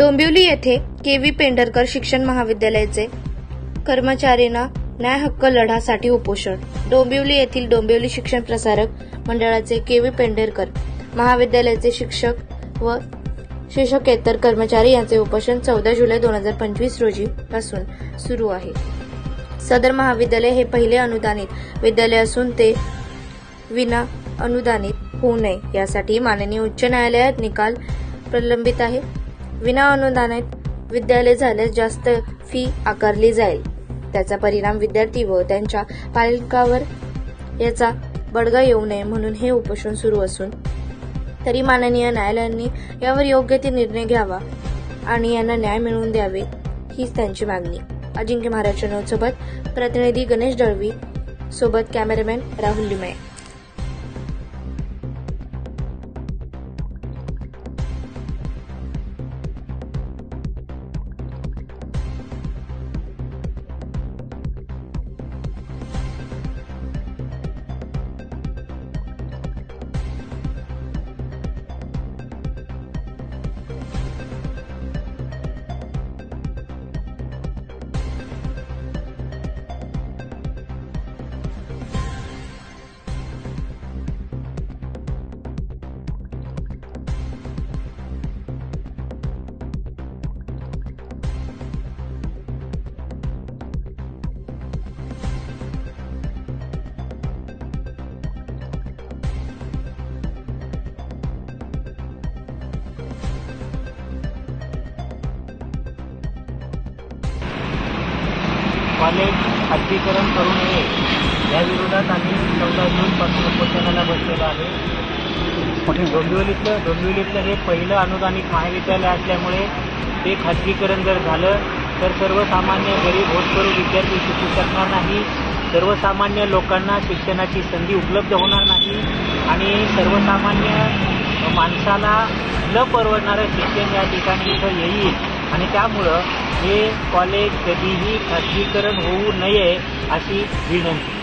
डोंबिवली येथे K V Pendharkar शिक्षण महाविद्यालयाचे कर्मचारींना न्याय हक्क लढासाठी उपोषण. डोंबिवली येथील डोंबिवली शिक्षण प्रसारक मंडळाचे के व्ही पेंढरकर महाविद्यालयाचे शिक्षक व शिक्षकेतर कर्मचारी यांचे उपोषण चौदा जुलै दोन हजार पंचवीस रोजी पासून सुरू आहे. सदर महाविद्यालय हे पहिले अनुदानित विद्यालय असून ते विना अनुदानित होऊ नये यासाठी माननीय उच्च न्यायालयात निकाल प्रलंबित आहे. विनाअनुदानित विद्यालय झाल्यास जास्त फी आकारली जाईल. त्याचा परिणाम विद्यार्थी व त्यांच्या पालकावर याचा बडगा येऊ नये म्हणून हे उपोषण सुरू असून तरी माननीय न्यायालयांनी यावर योग्य ते निर्णय घ्यावा आणि यांना न्याय मिळवून द्यावे हीच त्यांची मागणी. अजिंक्य महाराष्ट्र सोबत प्रतिनिधी गणेश दळवी सोबत कॅमेरामॅन राहुल लिमये कॉलेज खाजगीकरण करू नये. या विरोधात आम्ही चौदा जून पासून उपोषणाला बसलेलो आहे. डोंबिवलीतलं डोंबिवलीतलं हे पहिलं अनुदानित महाविद्यालय असल्यामुळे ते खाजगीकरण जर झालं तर सर्वसामान्य गरीब होतकरू विद्यार्थी शिकू शकणार नाही. सर्वसामान्य लोकांना शिक्षणाची संधी उपलब्ध होणार नाही. आणि सर्वसामान्य माणसाला न परवडणारं शिक्षण या ठिकाणी इथं येईल. आणि त्यामुळं हे कॉलेज कधीही खाजगीकरण होऊ नये अशी विनंती.